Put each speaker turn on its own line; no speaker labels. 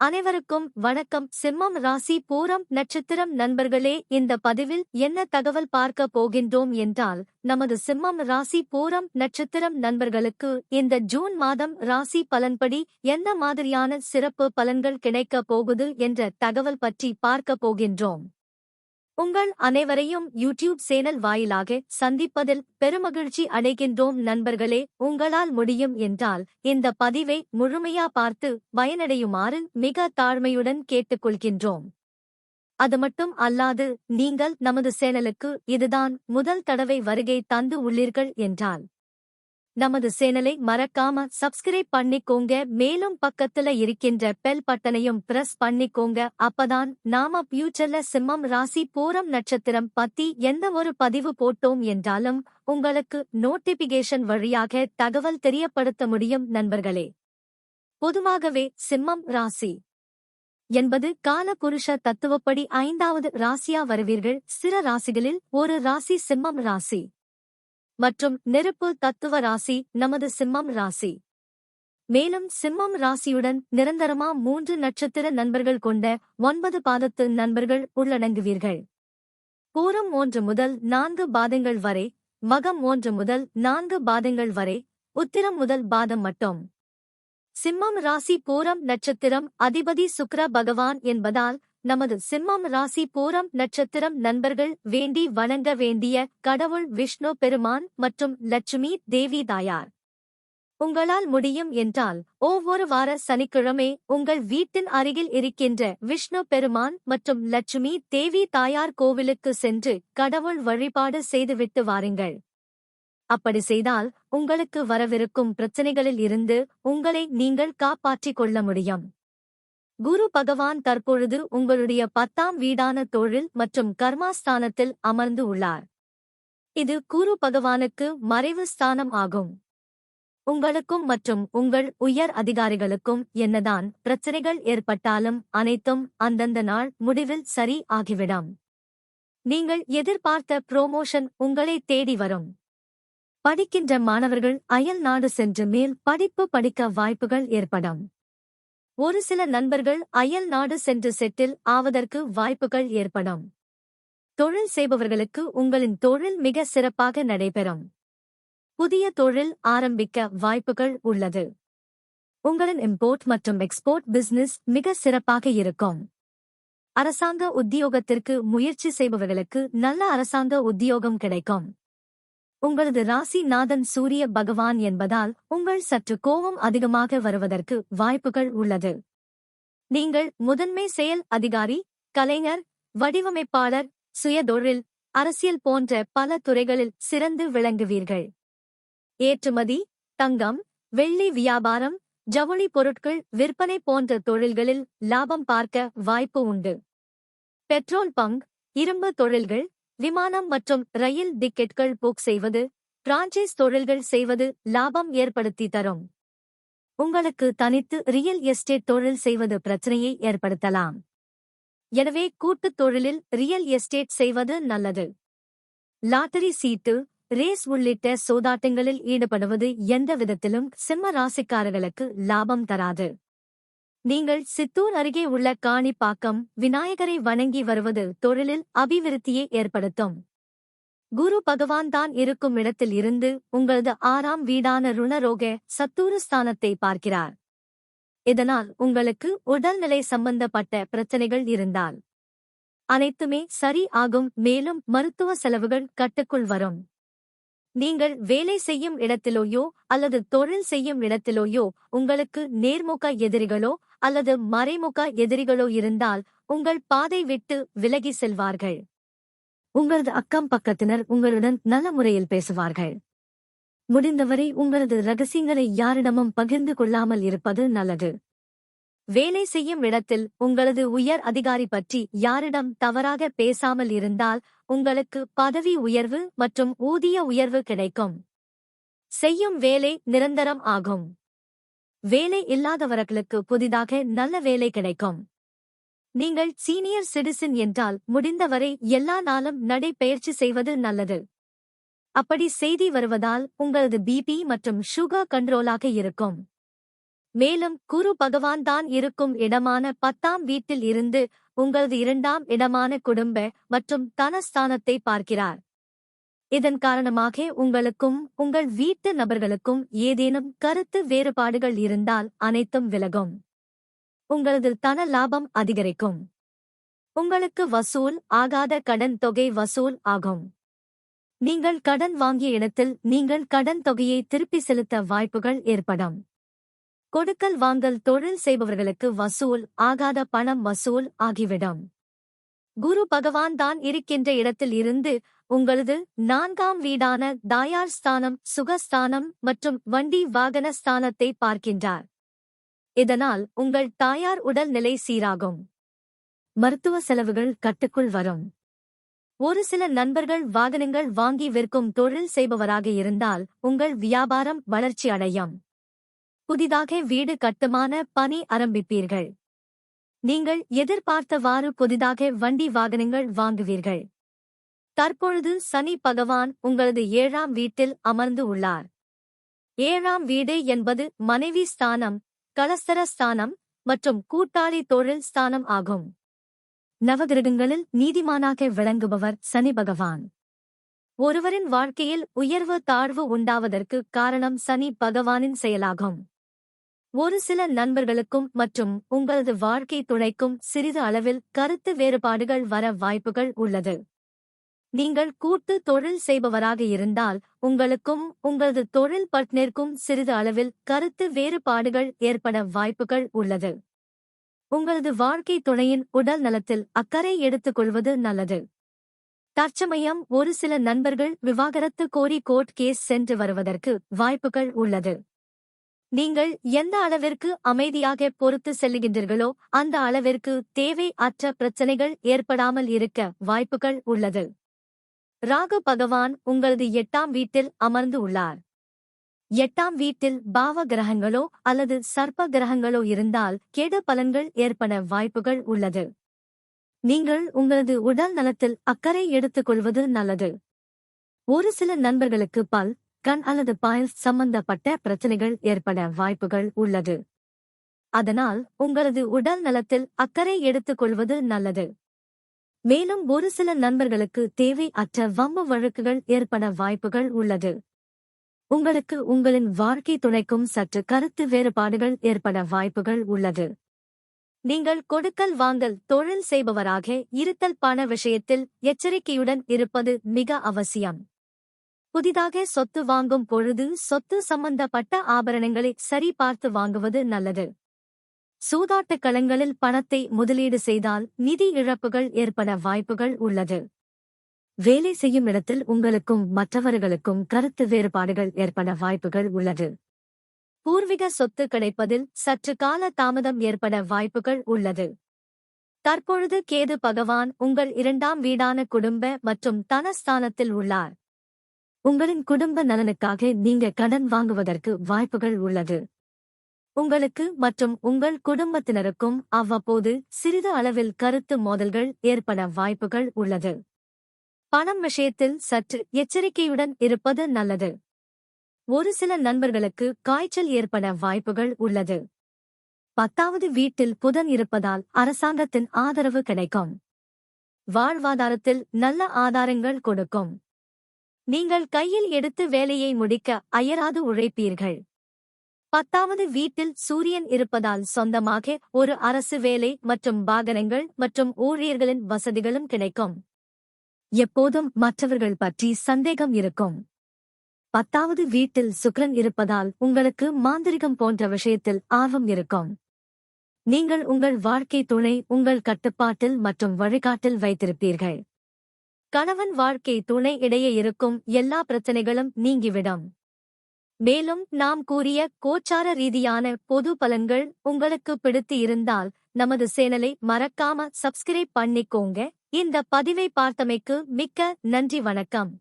அனைவருக்கும் வணக்கம். சிம்மம் ராசி பூரம் நட்சத்திரம் நண்பர்களே இந்த பதிவில் என்ன தகவல் பார்க்க போகின்றோம் என்றால் நமது சிம்மம் ராசி பூரம் நட்சத்திரம் நண்பர்களுக்கு இந்த ஜூன் மாதம் ராசி பலன்படி என்ன மாதிரியான சிறப்பு பலன்கள் கிடைக்கப் போகுது என்ற தகவல் பற்றி பார்க்க போகின்றோம். உங்கள் அனைவரையும் யூடியூப் சேனல் வாயிலாக சந்திப்பதில் பெருமகிழ்ச்சி அடைகின்றோம் நண்பர்களே. உங்களால் முடியும் என்றால் இந்த பதிவை முழுமையா பார்த்து பயனடையுமாறு மிக தாழ்மையுடன் கேட்டுக்கொள்கின்றோம். அது மட்டும் அல்லாது நீங்கள் நமது சேனலுக்கு இதுதான் முதல் தடவை வருகை தந்து உள்ளீர்கள் என்றால் நமது சேனலை மறக்காம சப்ஸ்கிரைப் பண்ணிக்கோங்க. மேலும் பக்கத்துல இருக்கின்ற பெல் பட்டனையும் பிரஸ் பண்ணிக்கோங்க. அப்பதான் நாம ஃபியூச்சர்ல சிம்மம் ராசி பூரம் நட்சத்திரம் பத்தி எந்த ஒரு பதிவு போட்டோம் என்றாலும் உங்களுக்கு நோட்டிபிகேஷன் வழியாக தகவல் தெரியப்படுத்த முடியும் நண்பர்களே. பொதுவாகவே சிம்மம் ராசி என்பது கால புருஷ தத்துவப்படி ஐந்தாவது ராசியா வருவீர்கள். சிற ராசிகளில் ஒரு ராசி சிம்மம் ராசி. மற்றும் நெருப்பு தத்துவ ராசி நமது சிம்மம் ராசி. மேலும் சிம்மம் ராசியுடன் நிரந்தரமா மூன்று நட்சத்திர நண்பர்கள் கொண்ட ஒன்பது பாதத்து நண்பர்கள் உள்ளடங்குவீர்கள். பூரம் ஒன்று முதல் நான்கு பாதங்கள் வரை மகம் ஒன்று முதல் நான்கு பாதங்கள் வரை உத்திரம் முதல் பாதம் மட்டும். சிம்மம் ராசி பூரம் நட்சத்திரம் அதிபதி சுக்ர பகவான் என்பதால் நமது சிம்மம் ராசி பூரம் நட்சத்திரம் நண்பர்கள் வேண்டி வணங்க வேண்டிய கடவுள் விஷ்ணு பெருமான் மற்றும் லட்சுமி தேவி தாயார். உங்களால் முடியும் என்றால் ஒவ்வொரு வார சனிக்கிழமை உங்கள் வீட்டின் அருகில் இருக்கின்ற விஷ்ணு பெருமான் மற்றும் லட்சுமி தேவி தாயார் கோவிலுக்கு சென்று கடவுள் வழிபாடு செய்துவிட்டு வாருங்கள். அப்படி செய்தால் உங்களுக்கு வரவிருக்கும் பிரச்சனைகளில் இருந்து உங்களை நீங்கள் காப்பாற்றிக் கொள்ள முடியும். குரு பகவான் தற்பொழுது உங்களுடைய பத்தாம் வீடான தொழில் மற்றும் கர்மாஸ்தானத்தில் அமர்ந்து உள்ளார். இது குரு பகவானுக்கு மறைவு ஸ்தானம் ஆகும். உங்களுக்கும் மற்றும் உங்கள் உயர் அதிகாரிகளுக்கும் என்னதான் பிரச்சனைகள் ஏற்பட்டாலும் அனைத்தும் அந்தந்த நாள் முடிவில் சரி ஆகிவிடும். நீங்கள் எதிர்பார்த்த புரோமோஷன் உங்களை தேடி வரும். படிக்கின்ற மாணவர்கள் அயல் நாடு சென்று மேல் படிப்பு படிக்க வாய்ப்புகள் ஏற்படும். ஒரு சில நண்பர்கள் அயல் நாடு சென்று செட்டில் ஆவதற்கு வாய்ப்புகள் ஏற்படும். தொழில் செய்பவர்களுக்கு உங்களின் தொழில் மிக சிறப்பாக நடைபெறும். புதிய தொழில் ஆரம்பிக்க வாய்ப்புகள் உள்ளது. உங்களின் இம்போர்ட் மற்றும் எக்ஸ்போர்ட் பிசினஸ் மிக சிறப்பாக இருக்கும். அரசாங்க உத்தியோகத்திற்கு முயற்சி செய்பவர்களுக்கு நல்ல அரசாங்க உத்தியோகம் கிடைக்கும். உங்களது ராசி நாதன் சூரிய பகவான் என்பதால் உங்கள் சற்று கோபம் அதிகமாக வருவதற்கு வாய்ப்புகள் உள்ளது. நீங்கள் முதன்மை செயல் அதிகாரி கலைஞர் வடிவமைப்பாளர் சுயதொழில் அரசியல் போன்ற பல துறைகளில் சிறந்து விளங்குவீர்கள். ஏற்றுமதி தங்கம் வெள்ளி வியாபாரம் ஜவுளி பொருட்கள் விற்பனை போன்ற தொழில்களில் லாபம் பார்க்க வாய்ப்பு உண்டு. பெட்ரோல் பங்க் இரும்பு தொழில்கள் விமானம் மற்றும் ரயில் டிக்கெட்கள் புக் செய்வது பிரான்ச்சைஸ் தொழில்கள் செய்வது லாபம் ஏற்படுத்தி தரும். உங்களுக்கு தனித்து ரியல் எஸ்டேட் தொழில் செய்வது பிரச்சனையை ஏற்படுத்தலாம். எனவே கூட்டுத் தொழிலில் ரியல் எஸ்டேட் செய்வது நல்லது. லாட்டரி சீட்டு ரேஸ் உள்ளிட்ட சோதாட்டங்களில் ஈடுபடுவது எந்த விதத்திலும் சிம்ம ராசிக்காரர்களுக்கு லாபம் தராது. நீங்கள் சித்தூர் அருகே உள்ள காணிப்பாக்கம் விநாயகரை வணங்கி வருவது தொழிலில் அபிவிருத்தியை ஏற்படுத்தும். குரு பகவான் தான் இருக்கும் இடத்தில் இருந்து உங்களது ஆறாம் வீடான ருணரோக ஸ்தானத்தை பார்க்கிறார். இதனால் உங்களுக்கு உடல்நிலை சம்பந்தப்பட்ட பிரச்சனைகள் இருந்தால் அனைத்துமே சரி ஆகும் மேலும் மருத்துவ செலவுகள் கட்டுக்குள் வரும். நீங்கள் வேலை செய்யும் இடத்திலோயோ அல்லது தொழில் செய்யும் இடத்திலோயோ உங்களுக்கு நேர்முக எதிரிகளோ அல்லது மறைமுக எதிரிகளோ இருந்தால் உங்கள் பாதை விட்டு விலகி செல்வார்கள். உங்களது அக்கம் பக்கத்தினர் உங்களுடன் நல்ல முறையில் பேசுவார்கள். முடிந்தவரை உங்களது ரகசியங்களை யாரிடமும் பகிர்ந்து கொள்ளாமல் இருப்பது நல்லது. வேலை செய்யும் இடத்தில் உங்களது உயர் அதிகாரி பற்றி யாரிடம் தவறாக பேசாமல் இருந்தால் உங்களுக்கு பதவி உயர்வு மற்றும் ஊதிய உயர்வு கிடைக்கும். செய்யும் வேலை நிரந்தரம் ஆகும். வேலை இல்லாதவர்களுக்கு புதிதாக நல்ல வேலை கிடைக்கும். நீங்கள் சீனியர் சிட்டிசன் என்றால் முடிந்தவரை எல்லா நாளும் நடைபயிற்சி செய்வது நல்லது. அப்படி செய்தி வருவதால் உங்களது பிபி மற்றும் சுகர் கண்ட்ரோலாக இருக்கும். மேலும் குரு பகவான் தான் இருக்கும் இடமான பத்தாம் வீட்டில் இருந்து உங்களது இரண்டாம் இடமான குடும்ப மற்றும் தனஸ்தானத்தை பார்க்கிறார். இதன் காரணமாக உங்களுக்கும் உங்கள் வீட்டு நபர்களுக்கும் ஏதேனும் கருத்து வேறுபாடுகள் இருந்தால் அனைத்தும் விலகும். உங்களது தன லாபம் அதிகரிக்கும். உங்களுக்கு வசூல் ஆகாத கடன் தொகை வசூல் ஆகும். நீங்கள் கடன் வாங்கிய இடத்தில் நீங்கள் கடன் தொகையை திருப்பி செலுத்த வாய்ப்புகள் ஏற்படும். கொடுக்கல் வாங்கல் தொழில் செய்பவர்களுக்கு வசூல் ஆகாத பணம் வசூல் ஆகிவிடும். குரு பகவான் தான் இருக்கின்ற இடத்தில் இருந்து உங்களது நான்காம் வீடான தாயார் ஸ்தானம் சுகஸ்தானம் மற்றும் வண்டி வாகன ஸ்தானத்தை பார்க்கின்றார். இதனால் உங்கள் தாயார் உடல்நிலை சீராகும். மருத்துவ செலவுகள் கட்டுக்குள் வரும். ஒரு சில நண்பர்கள் வாகனங்கள் வாங்கி விற்கும் தொழில் செய்பவராக இருந்தால் உங்கள் வியாபாரம் வளர்ச்சி அடையும். புதிதாக வீடு கட்டுமான பணி ஆரம்பிப்பீர்கள். நீங்கள் எதிர்பார்த்தவாறு புதிதாக வண்டி வாகனங்கள் வாங்குவீர்கள். தற்பொழுது சனி பகவான் உங்களது ஏழாம் வீட்டில் அமர்ந்து உள்ளார். ஏழாம் வீடு என்பது மனைவி ஸ்தானம் கலஸ்தர ஸ்தானம் மற்றும் கூட்டாளி தொழில் ஸ்தானம் ஆகும். நவகிரகங்களில் நீதிமானாக விளங்குபவர் சனி பகவான். ஒருவரின் வாழ்க்கையில் உயர்வு தாழ்வு உண்டாவதற்கு காரணம் சனி பகவானின் செயலாகும். ஒரு சில நண்பர்களுக்கும் மற்றும் உங்களது வாழ்க்கை துணைக்கும் சிறிது அளவில் கருத்து வேறுபாடுகள் வர வாய்ப்புகள் உள்ளது. நீங்கள் கூட்டு தொழில் செய்பவராக இருந்தால் உங்களுக்கும் உங்களது தொழில் பட்னருக்கும் சிறிது அளவில் கருத்து வேறுபாடுகள் ஏற்பட வாய்ப்புகள் உள்ளது. உங்களது வாழ்க்கை துணையின் உடல் நலத்தில் அக்கறை எடுத்துக் கொள்வது நல்லது. தற்சமயம் ஒரு சில நண்பர்கள் விவாகரத்து கோரி கோர்ட் கேஸ் சென்று வருவதற்கு வாய்ப்புகள் உள்ளது. நீங்கள் எந்த அளவிற்கு அமைதியாக பொறுத்து செல்லுகின்றீர்களோ அந்த அளவிற்கு தேவை அற்ற பிரச்சனைகள் ஏற்படாமல் இருக்க வாய்ப்புகள் உள்ளது. ராகு பகவான் உங்களது எட்டாம் வீட்டில் அமர்ந்து உள்ளார். எட்டாம் வீட்டில் பாவ கிரகங்களோ அல்லது சர்ப்ப கிரகங்களோ இருந்தால் கேடு பலன்கள் ஏற்பட வாய்ப்புகள் உள்ளது. நீங்கள் உங்களது உடல் நலத்தில் அக்கறை எடுத்துக் கொள்வது நல்லது. ஒரு சில நண்பர்களுக்கு பல் கண் அல்லது பாயல் சம்பந்தப்பட்ட பிரச்சனைகள் ஏற்பட வாய்ப்புகள் உள்ளது. அதனால் உங்களது உடல் நலத்தில் அக்கறை எடுத்துக் கொள்வது நல்லது. மேலும் ஒரு சில நண்பர்களுக்கு தேவை அற்ற வம்பு வழக்குகள் ஏற்பட வாய்ப்புகள் உள்ளது. உங்களுக்கு உங்களின் வாழ்க்கை துணைக்கும் சற்று கருத்து வேறுபாடுகள் ஏற்பட வாய்ப்புகள் உள்ளது. நீங்கள் கொடுக்கல் வாங்கல் தொழில் செய்பவராக இருத்தல் பண விஷயத்தில் எச்சரிக்கையுடன் இருப்பது மிக அவசியம். புதிதாக சொத்து வாங்கும் பொழுது சொத்து சம்பந்தப்பட்ட ஆபரணங்களை சரி பார்த்து வாங்குவது நல்லது. சூதாட்டக் களங்களில் பணத்தை முதலீடு செய்தால் நிதி இழப்புகள் ஏற்பட வாய்ப்புகள் உள்ளது. வேலை செய்யும் இடத்தில் உங்களுக்கும் மற்றவர்களுக்கும் கருத்து வேறுபாடுகள் ஏற்பட வாய்ப்புகள் உள்ளது. பூர்வீக சொத்து கிடைப்பதில் சற்று கால தாமதம் ஏற்பட வாய்ப்புகள் உள்ளது. தற்பொழுது கேது பகவான் உங்கள் இரண்டாம் வீடான குடும்ப மற்றும் தனஸ்தானத்தில் உள்ளார். உங்களின் குடும்ப நலனுக்காக நீங்க கடன் வாங்குவதற்கு வாய்ப்புகள் உள்ளது. உங்களுக்கு மற்றும் உங்கள் குடும்பத்தினருக்கும் அவ்வப்போது சிறிது அளவில் கருத்து மோதல்கள் ஏற்பட வாய்ப்புகள் உள்ளது. பணம் விஷயத்தில் சற்று எச்சரிக்கையுடன் இருப்பது நல்லது. ஒரு சில நண்பர்களுக்கு காய்ச்சல் ஏற்பட வாய்ப்புகள் உள்ளது. பத்தாவது வீட்டில் புதன் இருப்பதால் அரசாங்கத்தின் ஆதரவு கிடைக்கும். வாழ்வாதாரத்தில் நல்ல ஆதாரங்கள் கொடுக்கும். நீங்கள் கையில் எடுத்து வேலையை முடிக்க அயராது உழைப்பீர்கள். பத்தாவது வீட்டில் சூரியன் இருப்பதால் சொந்தமாக ஒரு அரசு வேலை மற்றும் வாகனங்கள் மற்றும் ஊழியர்களின் வசதிகளும் கிடைக்கும். எப்போதும் மற்றவர்கள் பற்றி சந்தேகம் இருக்கும். பத்தாவது வீட்டில் சுக்ரன் இருப்பதால் உங்களுக்கு மாந்திரிகம் போன்ற விஷயத்தில் ஆர்வம் இருக்கும். நீங்கள் உங்கள் வாழ்க்கை துணை உங்கள் கட்டுப்பாட்டில் மற்றும் வழிகாட்டில் வைத்திருப்பீர்கள். கணவன் வாழ்க்கை துணை இடையே இருக்கும் எல்லா பிரச்சனைகளும் நீங்கிவிடும். மேலும் நாம் கூறிய கோச்சார ரீதியான பொது பலன்கள் உங்களுக்கு பிடித்து இருந்தால் நமது சேனலை மறக்காம சப்ஸ்கிரைப் பண்ணிக்கோங்க. இந்த பதிவை பார்த்தமைக்கு மிக்க நன்றி வணக்கம்.